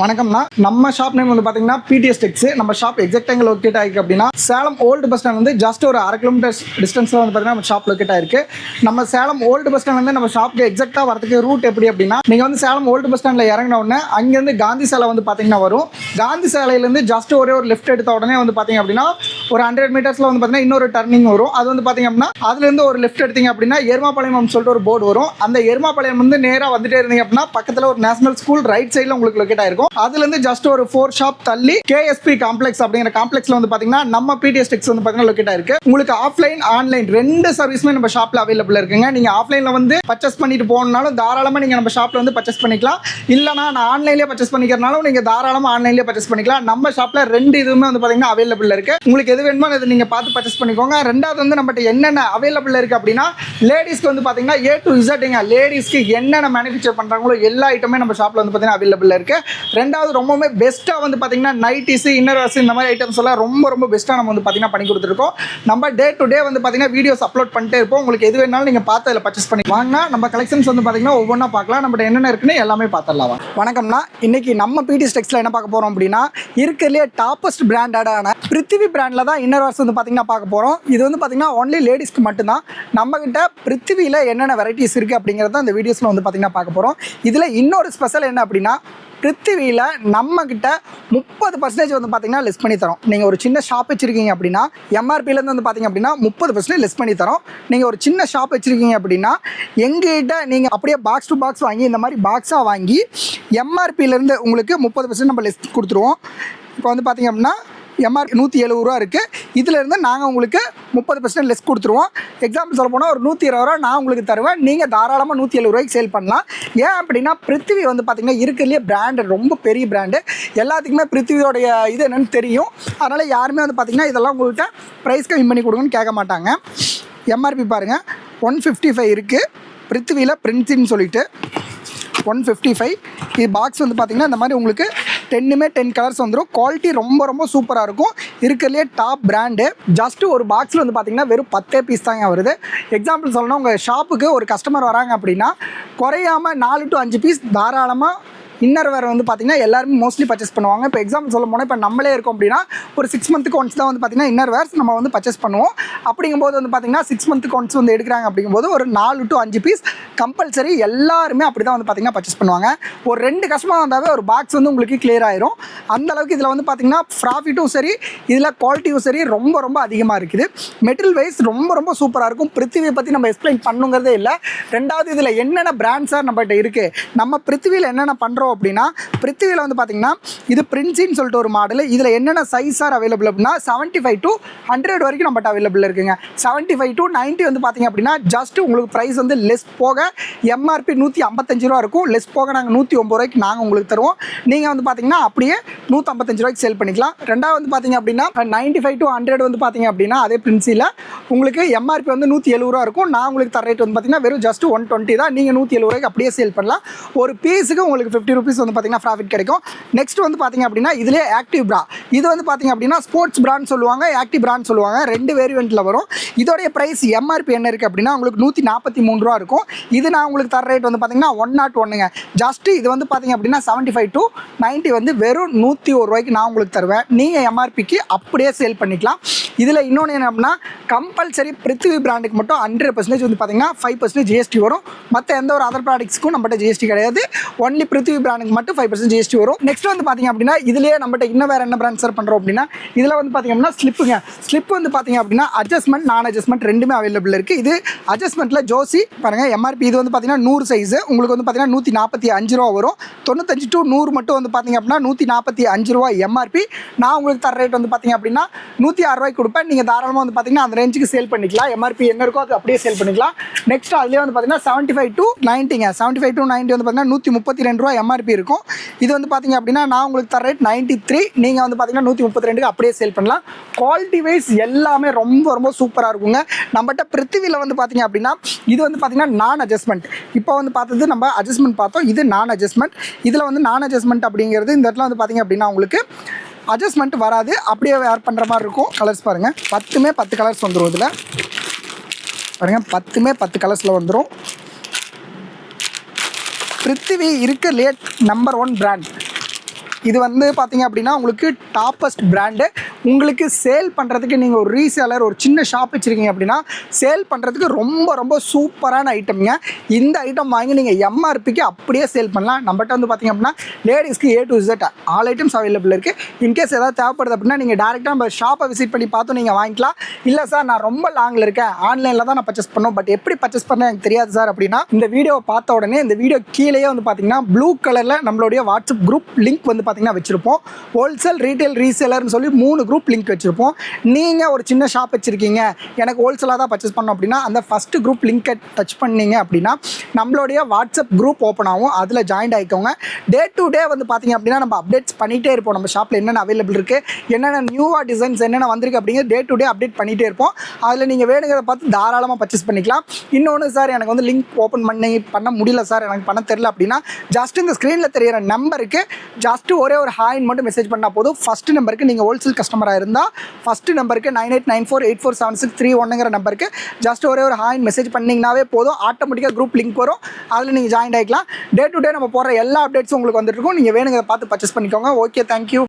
வணக்கம்னா நம்ம shop name வந்து பார்த்தீங்கன்னா பிடிஎஸ் டெக்ஸ் நம்ம ஷாப் எக்ஸாக்ட் எங்கே லொக்கேட் ஆயிருக்கு அப்படின்னா சேலம் ஓல்டு பஸ் ஸ்டாண்ட் வந்து ஜஸ்ட் ஒரு அரை கிலோமீட்டர் டிஸ்டன்ஸில் வந்து பார்த்தீங்கன்னா நம்ம ஷாப் லொக்கேட் ஆயிருக்கு. நம்ம சேலம் ஓல்டு பஸ் ஸ்டாண்ட் வந்து நம்ம ஷாப்புக்கு எக்ஸாக்டாக வரதுக்கு ரூட் எப்படி அப்படின்னா நீங்கள் வந்து சேலம் ஓல்டு பஸ் ஸ்டாண்டில் இறங்கின உடனே அங்கேருந்து காந்தி சாலை வந்து பார்த்தீங்கன்னா வரும். காந்தி சேலையிலேருந்து ஜஸ்ட் ஒரே ஒரு லெஃப்ட் எடுத்த உடனே வந்து பார்த்தீங்க அப்படின்னா ஒரு ஹண்ட்ரட் மீட்டர்ஸில் வந்து பார்த்தீங்கன்னா இன்னொரு டர்னிங் வரும். அது வந்து பாத்தீங்க அப்படின்னா அதுலேருந்து ஒரு லெஃப்ட் எடுத்தீங்க அப்படின்னா எருமாபாளையம் சொல்லிட்டு ஒரு போர்டு வரும். அந்த எருமாபாளையம் வந்து நேராக வந்துட்டே இருந்தீங்க அப்படின்னா பக்கத்தில் ஒரு நேஷனல் ஸ்கூல் ரைட் சைடில் உங்களுக்கு லொக்கேட் ஆயிருக்கும். அதுலேருந்து ஜஸ்ட் ஒரு ஃபோர் ஷாப் தள்ளி கேஎஸ்பி காம்ப்ளெக்ஸ் அப்படிங்கிற காம்ப்ளெக்ஸ்ல வந்து பார்த்தீங்கன்னா நம்ம பிடிஎஸ் டெக்ஸ் வந்து பார்த்தீங்கன்னா லொக்கேட் ஆயிருக்கு. உங்களுக்கு ஆஃப்லைன் ஆன்லைன் ரெண்டு சர்வீஸுமே நம்ம ஷாப்பில் அவைலபிள் இருக்குங்க. நீங்கள் ஆஃப்லைனில் வந்து பர்ச்சேஸ் பண்ணிட்டு போனாலும் தாராளமாக நீங்கள் நம்ம ஷாப்பில் வந்து பர்ச்சேஸ் பண்ணிக்கலாம். இல்லைனா நான் ஆன்லைன்லேயே பர்ச்சேஸ் பண்ணிக்கிறனாலும் நீங்கள் தாராளமாக ஆன்லைன்லேயே பர்ச்சேஸ் பண்ணிக்கலாம். நம்ம ஷாப்பில் ரெண்டு இதுவுமே வந்து பார்த்தீங்கன்னா அவைலபிள் இருக்கு. உங்களுக்கு எது வேணுமோ அதை நீங்கள் பார்த்து பர்ச்சேஸ் பண்ணிக்கோங்க. ரெண்டாவது வந்து நம்மகிட்ட என்னென்ன அவைலபிள் இருக்கு அப்படின்னா லேடிஸ்க்கு வந்து பார்த்தீங்கன்னா ஏ டு இசட்டுங்க லேடிஸ்க்கு என்னென்ன மேனுஃபேக்சர் பண்ணுறாங்களோ எல்லா ஐட்டமே நம்ம ஷாப்பில் வந்து பார்த்தீங்கன்னா அவைலபிள் இருக்கு. ரெண்டாவது ரொம்பவுமே பெஸ்ட்டாக வந்து பார்த்தீங்கன்னா நைட்டிஸ் இன்னர் இந்த மாதிரி ஐட்டம்ஸ் எல்லாம் ரொம்ப ரொம்ப பெஸ்ட்டாக நம்ம வந்து பார்த்தீங்கன்னா பண்ணி கொடுத்துருக்கோம். நம்ம டே டு டே வந்து பார்த்தீங்கன்னா வீடியோஸ் அப்லோட் பண்ணிட்டே இருப்போம். உங்களுக்கு எது வேணாலும் நீங்கள் பார்த்து அதில் பர்ச்சேஸ் பண்ணி வாங்கினா நம்ம கலெக்ஷன்ஸ் வந்து பார்த்தீங்கன்னா ஒவ்வொன்றா பார்க்கலாம். நம்மகிட்ட என்னென்ன இருக்குன்னு எல்லாமே பார்த்துடலாம். வணக்கம்னா இன்னைக்கு நம்ம பிடி ஸ்டெக்ஸில் என்ன பார்க்க போகிறோம் அப்படின்னா இருக்கிறதுலே டாப்பஸ்ட் பிராண்டடான பிருத்திவி பிராண்டில் தான் இன்னர் வேர்ஸ் வந்து பார்த்திங்கன்னா பார்க்க போகிறோம் இது வந்து பார்த்தீங்கன்னா ஒன்லி லேடிஸ்க்கு மட்டும்தான். நம்மகிட்ட பிருத்திவியில் என்னென்ன வெரைட்டிஸ் இருக்குது அப்படிங்கிறத அந்த வீடியோஸில் வந்து பார்த்தீங்கன்னா பார்க்க போகிறோம் இதில் இன்னொரு ஸ்பெஷல் என்ன அப்படின்னா பிருத்திவியில் நம்மக்கிட்ட முப்பது பர்சன்டேஜ் வந்து பார்த்தீங்கன்னா லெஸ் பண்ணி தரோம். நீங்கள் ஒரு சின்ன ஷாப் வச்சுருக்கீங்க அப்படின்னா எம்ஆர்பிலேருந்து வந்து பார்த்தீங்க அப்படின்னா முப்பது பர்சன்டேஜ் லெஸ் பண்ணி தரோம். நீங்கள் ஒரு சின்ன ஷாப் வச்சுருக்கீங்க அப்படின்னா எங்ககிட்ட நீங்கள் அப்படியே பாக்ஸ் டு பாக்ஸ் வாங்கி இந்த மாதிரி பாக்ஸாக வாங்கி எம்ஆர்பிலேருந்து உங்களுக்கு முப்பது பர்சன்ட் நம்ம லெஸ் கொடுத்துருவோம். இப்போ வந்து பார்த்தீங்க அப்படின்னா எம்ஆர் நூற்றி எழுபது ரூபா இருக்குது இதிலேருந்து நாங்கள் உங்களுக்கு முப்பது பர்சன்ட் லெஸ் கொடுத்துருவோம். எக்ஸாம்பிள் சொல்ல போனால் ஒரு நூற்றி இருபது ரூபா நான் உங்களுக்கு தருவேன். நீங்கள் தாராளமாக நூற்றி எழுபது ரூபாய்க்கு சேல் பண்ணலாம். ஏன் அப்படின்னா பிருத்திவி வந்து பார்த்திங்கன்னா இருக்கிறதுலே பிராண்டு ரொம்ப பெரிய பிராண்டு எல்லாத்துக்குமே பிருத்திவியோடைய இது என்னென்னு தெரியும். அதனால் யாருமே வந்து பார்த்திங்கன்னா இதெல்லாம் உங்கள்கிட்ட ப்ரைஸ் கம்மி பண்ணி கொடுங்கன்னு கேட்க மாட்டாங்க. எம்ஆர்பி பாருங்கள் ஒன் ஃபிஃப்டி ஃபைவ் இருக்குது பிருத்திவியில் பிரின்ஸின்னு சொல்லிட்டு ஒன் ஃபிஃப்டி ஃபைவ் இது பாக்ஸ் வந்து பார்த்திங்கன்னா இந்த மாதிரி உங்களுக்கு டென்னுமே டென் கலர்ஸ் வந்துடும் குவாலிட்டி ரொம்ப ரொம்ப சூப்பராக இருக்கும். இருக்கிறதுலே டாப் பிராண்டு ஜஸ்ட்டு ஒரு பாக்ஸில் வந்து பார்த்திங்கன்னா வெறும் பத்தே பீஸ் தாங்க வருது. எக்ஸாம்பிள் சொல்லணும் உங்கள் ஷாப்புக்கு ஒரு கஸ்டமர் வராங்க அப்படின்னா குறையாமல் நாலு டு அஞ்சு பீஸ் தாராளமாக இன்னர் வேறு வந்து பார்த்தீங்கன்னா எல்லாருமே மோஸ்ட்லி பர்ச்சேஸ் பண்ணுவாங்க. இப்போ எக்ஸாம்பிள் சொல்ல போனால் இப்போ நம்மளே இருக்கோம் அப்படின்னா ஒரு சிக்ஸ் மந்த்துக்கு ஒன்ஸ் தான் வந்து பார்த்தீங்கன்னா இன்னர் வேர்ஸ் நம்ம வந்து பர்ச்சேஸ் பண்ணுவோம். அப்படிங்கும்போது வந்து பார்த்திங்கன்னா சிக்ஸ் மந்த்துக்கு ஒன்ஸ் வந்து எடுக்கிறாங்க அப்படிங்கும்போது ஒரு நாலு டு அஞ்சு பீஸ் கம்பல்சரி எல்லாருமே அப்படி தான் வந்து பார்த்திங்கன்னா பர்ச்சேஸ் பண்ணுவாங்க. ஒரு ரெண்டு கஸ்டமர் வந்தாவே ஒரு பாக்ஸ் வந்து உங்களுக்கு கிளியர் ஆயிரும். அந்த அளவுக்கு இதில் வந்து பார்த்தீங்கன்னா ப்ராஃபிட்டும் சரி இதில் குவாலிட்டியும் சரி ரொம்ப ரொம்ப அதிகமாக இருக்குது. மெட்டீரியல் வைஸ் ரொம்ப ரொம்ப சூப்பராக இருக்கும். பிருத்திவியை பற்றி நம்ம எக்ஸ்பிளைன் பண்ணுங்கிறதே இல்லை. ரெண்டாவது இதில் என்னென்ன பிராண்ட்ஸாக நம்மகிட்ட இருக்குது நம்ம பிருத்திவியில் என்னென்ன பண்ணுறோம் அப்படின்னா பிருத்திவியில் வந்து பார்த்தீங்கன்னா இது பிரின்சின்னு சொல்லிட்டு ஒரு மாடல் இதில் என்னென்ன சைஸ் ஆர் அவைலபிள் அப்படின்னா செவன்ட்டி ஃபைவ் டு ஹண்ட்ரட் வரைக்கும் நம்மகிட்ட அவைலபிள் இருக்குங்க. செவன்ட்டி ஃபைவ் டு நைன்ட்டி வந்து பார்த்தீங்க அப்படின்னா ஜஸ்ட் உங்களுக்கு ப்ரைஸ் வந்து லெஸ் போக எம்ஆர்பி நூற்றி ஐம்பத்தஞ்சு ரூபா இருக்கும். லெஸ் போக நாங்கள் நூற்றி ஒம்பது ரூபாய்க்கு நாங்கள் உங்களுக்கு தருவோம். நீங்கள் வந்து பார்த்தீங்கன்னா அப்படியே நூற்றம்பத்தஞ்சு ரூபாய்க்கு சேல் பண்ணிக்கலாம். ரெண்டாவது வந்து பார்த்தீங்க அப்படின்னா நைன்ட்டி ஃபைவ் டு ஹண்ட்ரட் வந்து பார்த்தீங்க அப்படின்னா அதே பிரின்சியில் உங்களுக்கு எம்ஆர்பி வந்து நூற்றி எழுபது ரூபா இருக்கும். நான் உங்களுக்கு தர ரேட் வந்து பார்த்தீங்கன்னா வெறும் ஜஸ்ட் ஒன் டுவெண்ட்டி தான். நீங்கள் நூற்றி எழுபது ரூபாய்க்கு அப்படியே சேல் பண்ணலாம். ஒரு பீஸுக்கு உங்களுக்கு ஃபிஃப்டி ருபீஸ் வந்து பார்த்தீங்கன்னா ப்ராஃபிட் கிடைக்கும். நெக்ஸ்ட் வந்து பார்த்தீங்க அப்படின்னா இதுலேயே ஆக்டிவ் ப்ரா இது வந்து பார்த்தீங்க அப்படின்னா ஸ்போர்ட்ஸ் பிராண்ட் சொல்லுவாங்க ஆக்டிவ் பிராண்ட் சொல்லுவாங்க. ரெண்டு வேரியண்ட்டில் வரும். இதோடைய ப்ரைஸ் எம்ஆர்பி என்ன இருக்குது அப்படின்னா உங்களுக்கு நூற்றி நாற்பத்தி மூணு ரூபா இருக்கும். இது நான் உங்களுக்கு தர ரேட் வந்து பார்த்தீங்கன்னா ஒன் நாட் ஒன்றுங்க ஜஸ்ட்டு இது வந்து பார்த்தீங்க அப்படின்னா செவன்ட்டி ஃபைவ் டு நைன்ட்டி வந்து வெறும் நூற்றி ஒரு ரூபாய்க்கு நான் உங்களுக்கு தருவேன். நீங்கள் எம்ஆர்பிக்கு அப்படியே சேல் பண்ணிக்கலாம். இதில் இன்னொன்று என்ன அப்படின்னா கம்பல்சரி பிருத்திவி பிராண்டுக்கு மட்டும் ஹண்ட்ரட் பர்சன்டேஜ் வந்து பார்த்தீங்கன்னா ஃபைவ் பர்சன்டேஜ் ஜிஎஸ்டி வரும். மற்ற எந்த ஒரு அதர் ப்ராடக்ட்ஸ்க்கும் நம்மகிட்ட ஜிஎஸ்டி கிடையாது. ஒன்லி பிருத்திவி பிராண்டுக்கு மட்டும் ஃபைவ் பர்சன்ட் ஜிஎஸ்டி வரும். நெக்ஸ்ட் வந்து பார்த்தீங்க அப்படின்னா இதுலேயே நம்மகிட்ட இன்னும் வேறு என்ன பிராண்ட் சார் பண்ணுறோம் அப்படின்னா இதில் வந்து பார்த்தீங்க அப்படின்னா ஸ்லிப்புங்க ஸ்லிப் வந்து பார்த்தீங்க அப்படின்னா அட்ஜஸ்ட்மெண்ட் நான் அட்ஜஸ்ட்மெண்ட் ரெண்டுமே அவைலபிள் இருக்குது இது அட்ஜஸ்ட்மெண்ட்டில் ஜோசி பாருங்கள் எம்ஆர்பி இது வந்து பார்த்தீங்கன்னா நூறு சைஸு உங்களுக்கு வந்து பார்த்தீங்கன்னா நூற்றி நாற்பத்தி அஞ்சு ரூபா வரும். தொண்ணூத்தஞ்சு டு நூறு மட்டும் வந்து பார்த்தீங்க அப்படின்னா நூற்றி நாற்பத்தி அஞ்சு ரூபா எம்ஆர்பி நான் உங்களுக்கு தர ரேட் வந்து பார்த்தீங்க அப்படின்னா நூற்றி ஆறு ரூபாய்க்கு கொடுப்பேன். நீங்கள் தாராளமாக வந்து பார்த்தீங்கன்னா அந்த ரேஞ்சுக்கு சேல் பண்ணிக்கலாம். எம்ஆர்பி என்ன இருக்கோ அது அப்படியே சேல் பண்ணிக்கலாம். நெக்ஸ்ட் அதுலேயே வந்து பார்த்தீங்கன்னா செவன்ட்டி ஃபைவ் டு நைன்ட்டிங்க செவன்ட்டி ஃபைவ் டு நைன்ட்டி வந்து பார்த்தீங்கன்னா நூற்றி முப்பத்தி ரெண்டு ரூபா எம்ஆர்பி இருக்கும். இது வந்து பார்த்திங்க அப்படின்னா நான் உங்களுக்கு தர ரேட் நைன்ட்டி த்ரீ நீங்கள் வந்து பார்த்தீங்கன்னா நூற்றி முப்பத்தி ரெண்டுக்கு அப்படியே சேல் பண்ணலாம். குவாலிட்டி வைஸ் எல்லாமே ரொம்ப ரொம்ப சூப்பராக இருக்குங்க. நம்மகிட்ட பிருத்திவியில் வந்து பார்த்திங்க அப்படின்னா இது வந்து பார்த்திங்கன்னா நான் அட்ஜஸ்ட்மெண்ட் இப்போ வந்து பார்த்தது நம்ம அட்ஜஸ்ட்மெண்ட் பார்த்தோம். இது நான் அட்ஜஸ்ட்மெண்ட் இதில் வந்து நான் அட்ஜஸ்ட்மெண்ட் அப்படிங்கிறது இந்த இடத்துல வந்து பார்த்திங்க அப்படின்னா உங்களுக்கு அட்ஜஸ்ட்மெண்ட் வராது. அப்படியே வேர் பண்ணுற மாதிரி இருக்கும். கலர்ஸ் பாருங்கள் பத்துமே பத்து கலர்ஸ் வந்துடும் இதில். பாருங்கள் பத்துமே பத்து கலர்ஸில் வந்துடும் பிருத்திவி இருக்க லேட் நம்பர் ஒன் பிராண்ட் இது வந்து பார்த்தீங்க அப்படின்னா உங்களுக்கு டாப்பஸ்ட் பிராண்டு உங்களுக்கு சேல் பண்ணுறதுக்கு நீங்கள் ஒரு ரீசேலர் ஒரு சின்ன ஷாப் வச்சுருக்கீங்க அப்படின்னா சேல் பண்ணுறதுக்கு ரொம்ப ரொம்ப சூப்பரான ஐட்டம்ங்க இந்த ஐட்டம் வாங்கி நீங்கள் எம்ஆர்பிக்கு அப்படியே சேல் பண்ணலாம். நம்மகிட்ட வந்து பார்த்தீங்க அப்படின்னா லேடிஸ்க்கு A to Z all items available இருக்குது இன்கேஸ் ஏதாவது தேவைப்படுது அப்படின்னா நீங்கள் டேரெக்டாக நம்ம ஷாப்பை விசிட் பண்ணி பார்த்து நீங்கள் வாங்கிக்கலாம். இல்லை சார் நான் ரொம்ப லாங்கில் இருக்கேன். ஆன்லைனில் தான் நான் பர்ச்சேஸ் பண்ணோம். பட் எப்படி பர்ச்சேஸ் பண்ண எனக்கு தெரியாது சார் அப்படின்னா இந்த வீடியோவை பார்த்த உடனே இந்த வீடியோ கீழேயே வந்து பார்த்தீங்கன்னா ப்ளூ கலரில் நம்மளுடைய வாட்ஸ்அப் குரூப் லிங்க் வந்து பார்த்தீங்கன்னா வச்சுருப்போம். ஹோல்சேல் ரீட்டைல் ரீசேலர்னு சொல்லி மூணு குரூப் லிங்க் வச்சுருப்போம். நீங்கள் ஒரு சின்ன ஷாப் வச்சுருக்கீங்க. எனக்கு ஹோல்சேலாக தான் பர்ச்சேஸ் பண்ணோம் அப்படின்னா அந்த ஃபஸ்ட்டு குரூப் லிங்க்கை டச் பண்ணீங்க அப்படின்னா நம்மளுடைய வாட்ஸ்அப் குரூப் ஓப்பன் ஆகும். அதில் ஜாயின் ஆகிக்கோங்க டே டு டே வந்து பார்த்தீங்க அப்படின்னா நம்ம அப்டேட்ஸ் பண்ணிகிட்டே இருப்போம். நம்ம ஷாப்பில் என்னென்ன அவைலபிள் இருக்குது என்னென்ன நியூவாக டிசைன்ஸ் என்னென்ன வந்திருக்கு அப்படிங்கிற டே டு டே அப்டேட் பண்ணிகிட்டே இருப்போம். அதில் நீங்கள் வேணுங்கிறத பார்த்து தாராளமாக பர்ச்சேஸ் பண்ணிக்கலாம். இன்னொன்று சார் எனக்கு வந்து லிங்க் ஓப்பன் பண்ணி பண்ண முடியல சார் எனக்கு பண்ண தெரில அப்படின்னா ஜஸ்ட் இந்த ஸ்க்ரீனில் தெரியிற நம்பருக்கு ஜஸ்ட் ஒரே ஒரு ஹாயின் மட்டும் மெசேஜ் பண்ணால் போதும். ஃபஸ்ட் நம்பருக்கு நீங்கள் ஹோல்சேல் கஸ்டமராக இருந்தால் ஃபஸ்ட் நம்பருக்கு nine eight nine four eight four seven six three ஒன்னுங்கிற நம்பருக்கு ஜஸ்ட் ஒரே ஒரு ஹாயின் மெசேஜ் பண்ணிங்கனாவே போதும். ஆட்டோமேட்டிக்காக குரூப் லிங்க் வரும். அதில் நீங்கள் ஜாயின் ஆகிக்கலாம் டே டு டே நம்ம போடுற எல்லா அப்டேட்ஸும் உங்களுக்கு வந்துட்டு இருக்கும். நீங்கள் வேணுங்கிறத பார்த்து பர்ச்சேஸ் பண்ணிக்கோங்க. Okay thank you